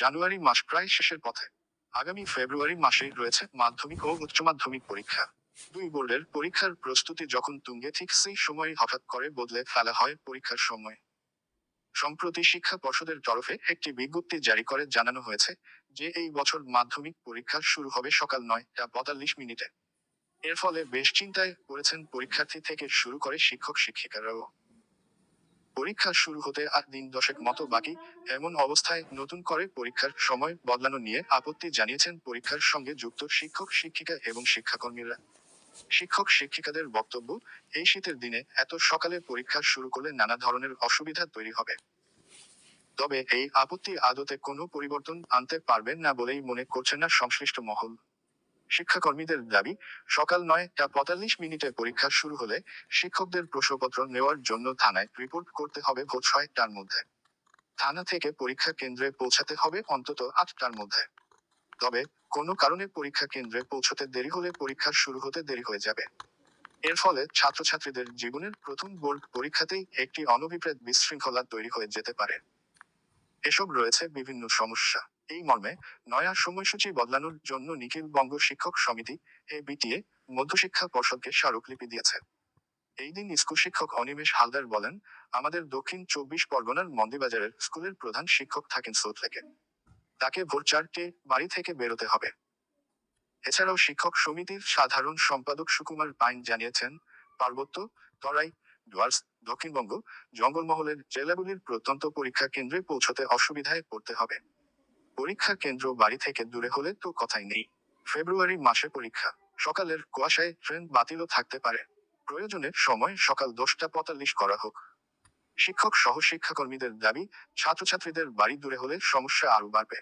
জানুয়ারি মাস প্রায় শেষের পথে। আগামী ফেব্রুয়ারি মাসেই রয়েছে মাধ্যমিক ও উচ্চ মাধ্যমিক পরীক্ষা। দুই বোর্ডের পরীক্ষার প্রস্তুতি যখন তুঙ্গে, ঠিক সেই সময় হঠাৎ করে বদলে ফেলা হয় পরীক্ষার সময়। সম্প্রতি শিক্ষা পর্ষদের তরফে একটি বিজ্ঞপ্তি জারি করে জানানো হয়েছে যে এই বছর মাধ্যমিক পরীক্ষা শুরু হবে সকাল নয়টা পঁয়তাল্লিশ মিনিটে। এর ফলে বেশ চিন্তায় পড়েছেন পরীক্ষার্থী থেকে শুরু করে শিক্ষক শিক্ষিকারাও পরীক্ষা শুরু হতে আর দিন দশেক মতো বাকি। এমন অবস্থায় নতুন করে পরীক্ষার সময় বদলানো নিয়ে আপত্তি জানিয়েছেন পরীক্ষার সঙ্গে যুক্ত শিক্ষক, শিক্ষিকা এবং শিক্ষাকর্মীরা। শিক্ষক, শিক্ষিকাদের বক্তব্য, এই শীতের দিনে এত সকালে পরীক্ষা শুরু করলে নানা ধরনের অসুবিধা তৈরি হবে। তবে এই আপত্তি আদতে কোনো পরিবর্তন আনতে পারবেন না বলেই মনে করছেন না সংশ্লিষ্ট মহল। শিক্ষাকর্মীদের দাবি, সকাল নয়টা পঁয়তাল্লিশ মিনিটে পরীক্ষা শুরু হলে শিক্ষকদের প্রশ্নপত্র নেওয়ার জন্য থানায় রিপোর্ট করতে হবে ভোর ছয়টার মধ্যে। থানা থেকে পরীক্ষা কেন্দ্রে পৌঁছাতে হবে অন্তত আটটার মধ্যে। তবে কোনো কারণে পরীক্ষা কেন্দ্রে পৌঁছতে দেরি হলে পরীক্ষা শুরু হতে দেরি হয়ে যাবে। এর ফলে ছাত্রছাত্রীদের জীবনের প্রথম বোর্ড পরীক্ষাতেই একটি অনভিপ্রেত বিশৃঙ্খলা তৈরি হয়ে যেতে পারে। এসব রয়েছে বিভিন্ন সমস্যা। এই মর্মে নয়া সময়সূচি বদলানোর জন্য নিখিল বঙ্গ শিক্ষক সমিতি, এ বিটিএ মধ্যশিক্ষা পর্ষদকে স্মারকলিপি দিয়েছে। এই দিন স্কুল শিক্ষক অনিমেষ হালদার বলেন, আমাদের দক্ষিণ চব্বিশ পরগনার মন্দিবাজারের স্কুলের প্রধান শিক্ষক থাকেন সোতলেকে তাকে ভোর চারটে বাড়ি থেকে বেরোতে হবে। এছাড়াও শিক্ষক সমিতির সাধারণ সম্পাদক সুকুমার পাইন জানিয়েছেন, পার্বত্য, তরাই ডুয়ার্স দক্ষিণবঙ্গ জঙ্গলমহলের জেলাগুলির প্রত্যন্ত পরীক্ষা কেন্দ্রে পৌঁছতে অসুবিধায় পড়তে হবে। পরীক্ষা কেন্দ্র বাড়ি থেকে দূরে হলে তো কথাই নেই। ফেব্রুয়ারি মাসে পরীক্ষা। সকালের কুয়াশায় ট্রেন বাতিলও থাকতে পারে। প্রয়োজনে সময় সকাল দশটা পঁয়তাল্লিশ করা হোক। শিক্ষক সহ শিক্ষাকর্মীদের দাবি, ছাত্রছাত্রীদের বাড়ি দূরে হলে সমস্যা আরও বাড়বে।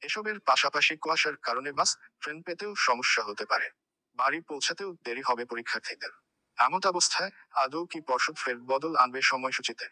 এসবের পাশাপাশি কুয়াশার কারণে বাস, ট্রেন পেতেও সমস্যা হতে পারে। বাড়ি পৌঁছাতেও দেরি হবে পরীক্ষার্থীদের। এমত অবস্থায় আদৌ কি পর্ষদ ফের বদল আনবে সময়সূচিতে?